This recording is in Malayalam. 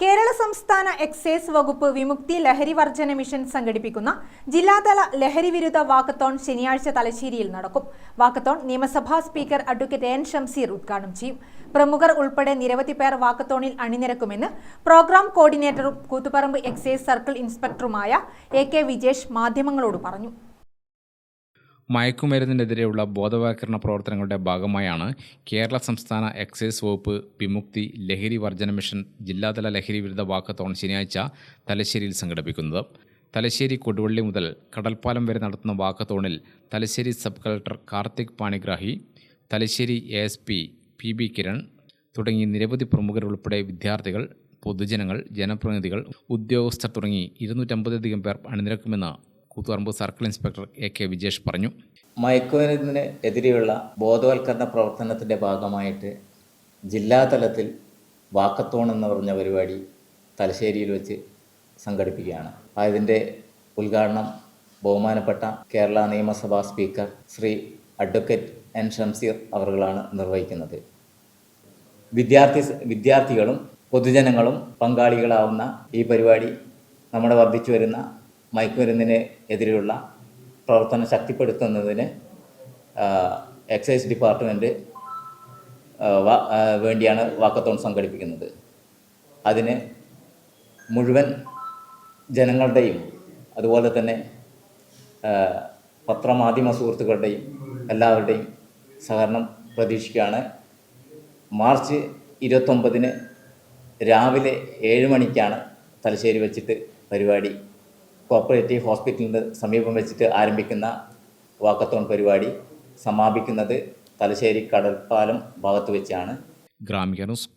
കേരള സംസ്ഥാന എക്സൈസ് വകുപ്പ് വിമുക്തി ലഹരി വർജന മിഷൻ സംഘടിപ്പിക്കുന്ന ജില്ലാതല ലഹരി വിരുദ്ധ വാക്കത്തോൺ ശനിയാഴ്ച തലശ്ശേരിയിൽ നടക്കും. വാക്കത്തോൺ നിയമസഭാ സ്പീക്കർ അഡ്വക്കേറ്റ് എൻ ഷംസീർ ഉദ്ഘാടനം ചെയ്യും. പ്രമുഖർ ഉൾപ്പെടെ നിരവധി പേർ വാക്കത്തോണിൽ അണിനിരക്കുമെന്ന് പ്രോഗ്രാം കോർഡിനേറ്ററും കൂത്തുപറമ്പ് എക്സൈസ് സർക്കിൾ ഇൻസ്പെക്ടറുമായ എ കെ വിജേഷ് മാധ്യമങ്ങളോട് പറഞ്ഞു. മയക്കുമരുന്നിനെതിരെയുള്ള ബോധവൽക്കരണ പ്രവർത്തനങ്ങളുടെ ഭാഗമായാണ് കേരള സംസ്ഥാന എക്സൈസ് വകുപ്പ് വിമുക്തി ലഹരി വർജന മിഷൻ ജില്ലാതല ലഹരി വിരുദ്ധ വാക്കത്തോൺ ശനിയാഴ്ച തലശ്ശേരിയിൽ സംഘടിപ്പിക്കുന്നത്. തലശ്ശേരി കൊടുവള്ളി മുതൽ കടൽപ്പാലം വരെ നടത്തുന്ന വാക്കത്തോണിൽ Thalassery sub collector Karthik Panigrahi Thalassery A S P P B Kiran തുടങ്ങി നിരവധി പ്രമുഖരുൾപ്പെടെ വിദ്യാർത്ഥികൾ പൊതുജനങ്ങൾ ജനപ്രതിനിധികൾ ഉദ്യോഗസ്ഥർ തുടങ്ങി ഇരുന്നൂറ്റമ്പതിലധികം പേർ അണിനിരക്കുമെന്ന് Koothuparamba circle inspector A K Vijesh പറഞ്ഞു. മയക്കുമരുന്നിന് എതിരെയുള്ള ബോധവൽക്കരണ പ്രവർത്തനത്തിന്റെ ഭാഗമായിട്ട് ജില്ലാതലത്തിൽ വാക്കത്തോൺ എന്ന് പറഞ്ഞ പരിപാടി തലശ്ശേരിയിൽ വെച്ച് സംഘടിപ്പിക്കുകയാണ്. അതിന്റെ ഉദ്ഘാടനം ബഹുമാനപ്പെട്ട കേരള നിയമസഭാ speaker Shri advocate N Shamseer അവറുകളാണ് നിർവഹിക്കുന്നത്. വിദ്യാർത്ഥി വിദ്യാർത്ഥികളും പൊതുജനങ്ങളും പങ്കാളികളാവുന്ന ഈ പരിപാടി നമ്മുടെ വർദ്ധിച്ചു വരുന്ന മയക്കുമരുന്നിന് എതിരെയുള്ള പ്രവർത്തനം ശക്തിപ്പെടുത്തുന്നതിന് എക്സൈസ് ഡിപ്പാർട്ട്മെന്റ് വേണ്ടിയാണ് വാക്കത്തോൺ സംഘടിപ്പിക്കുന്നത്. അതിന് മുഴുവൻ ജനങ്ങളുടെയും അതുപോലെ തന്നെ പത്രമാധ്യമ സുഹൃത്തുക്കളുടെയും എല്ലാവരുടെയും സഹകരണം പ്രതീക്ഷിക്കുകയാണ്. മാർച്ച് ഇരുപത്തൊമ്പതിന് രാവിലെ ഏഴ് മണിക്കാണ് തലശ്ശേരി വെച്ചിട്ട് പരിപാടി കോപ്പറേറ്റീവ് ഹോസ്പിറ്റലിന് സമീപം വെച്ചിട്ട് ആരംഭിക്കുന്ന വാക്കത്തോൺ പരിപാടി സമാപിക്കുന്നത് തലശ്ശേരി കടൽപ്പാലം ഭാഗത്ത് വെച്ചാണ്. ഗ്രാമിക ന്യൂസ്